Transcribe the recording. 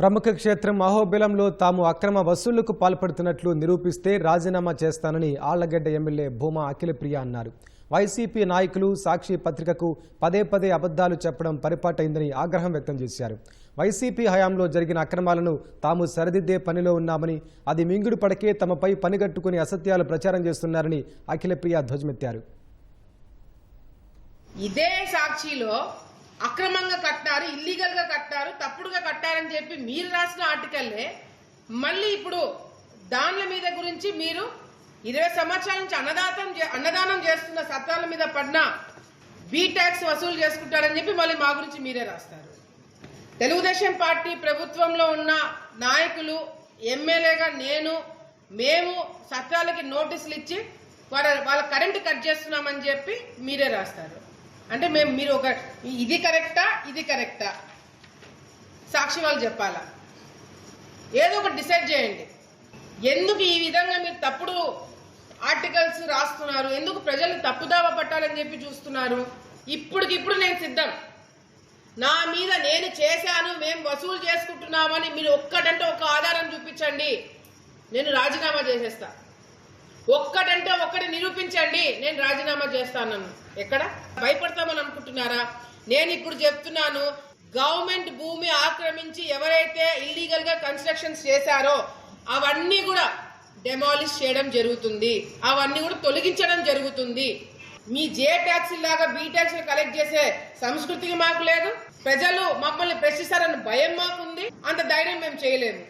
ప్రముఖ క్షేత్రం అహోబిలంలో తాము అక్రమ వసూళ్ళకు పాల్పడుతున్నట్లు నిరూపిస్తే రాజీనామా చేస్తానని ఆళ్ళగడ్డ ఎమ్మెల్యే భూమా అఖిలప్రియ అన్నారు. వైసీపీ నాయకులు సాక్షి పత్రికకు పదే పదే అబద్ధాలు చెప్పడం పరిపాటైందని ఆగ్రహం వ్యక్తం చేశారు. వైసీపీ హయాంలో జరిగిన అక్రమాలను తాము సరిదిద్దే పనిలో ఉన్నామని అది మింగుడు పడకే తమపై పనిగట్టుకుని అసత్యాలు ప్రచారం చేస్తున్నారని అఖిలప్రియ ధ్వజమెత్తారు. ఇదే సాక్షిలో అక్రమంగా కట్టారు ఇల్లీగల్గా కట్టారు తప్పుడుగా కట్టారని చెప్పి మీరు రాసిన ఆర్టికల్లే మళ్ళీ ఇప్పుడు దానిల మీద గురించి మీరు ఇరవై సంవత్సరాల నుంచి అన్నదాతం అన్నదానం చేస్తున్న సత్రాల మీద పడిన బీ ట్యాక్స్ వసూలు చేసుకుంటారని చెప్పి మళ్ళీ మా గురించి మీరే రాస్తారు. తెలుగుదేశం పార్టీ ప్రభుత్వంలో ఉన్న నాయకులు ఎమ్మెల్యేగా నేను మేము సత్రాలకి నోటీసులు ఇచ్చి వాళ్ళ వాళ్ళ కరెంటు కట్ చేస్తున్నామని చెప్పి మీరే రాస్తారు. అంటే మేము మీరు ఒక ఇది కరెక్టా? ఇది కరెక్టా? సాక్షి వాళ్ళు చెప్పాలా? ఏదో ఒకటి డిసైడ్ చేయండి. ఎందుకు ఈ విధంగా మీరు తప్పుడు ఆర్టికల్స్ రాస్తున్నారు? ఎందుకు ప్రజల్ని తప్పుదావ పట్టాలని చెప్పి చూస్తున్నారు? ఇప్పటికిప్పుడు నేను సిద్ధం. నా మీద నేను చేశాను మేము వసూలు చేసుకుంటున్నామని మీరు ఒక్కటంటే ఒక ఆధారం చూపించండి. నేను రాజీనామా చేసేస్తా. ఒక్కటంటే ఒక్కటి నిరూపించండి నేను రాజీనామా చేస్తాను ఎక్కడ? భయపడతామని అనుకుంటున్నారా? నేను ఇప్పుడు చెప్తున్నాను గవర్నమెంట్ భూమి ఆక్రమించి ఎవరైతే ఇల్లీగల్గా కన్స్ట్రక్షన్స్ చేశారో అవన్నీ కూడా డెమాలిష్ చేయడం జరుగుతుంది. అవన్నీ కూడా తొలగించడం జరుగుతుంది. మీ జే ట్యాక్స్ లాగా బీ ట్యాక్స్ కలెక్ట్ చేసే సంస్కృతికి మాకు లేదు. ప్రజలు మమ్మల్ని ప్రశ్నిస్తారని భయం మాకుంది. అంత ధైర్యం మేము చేయలేము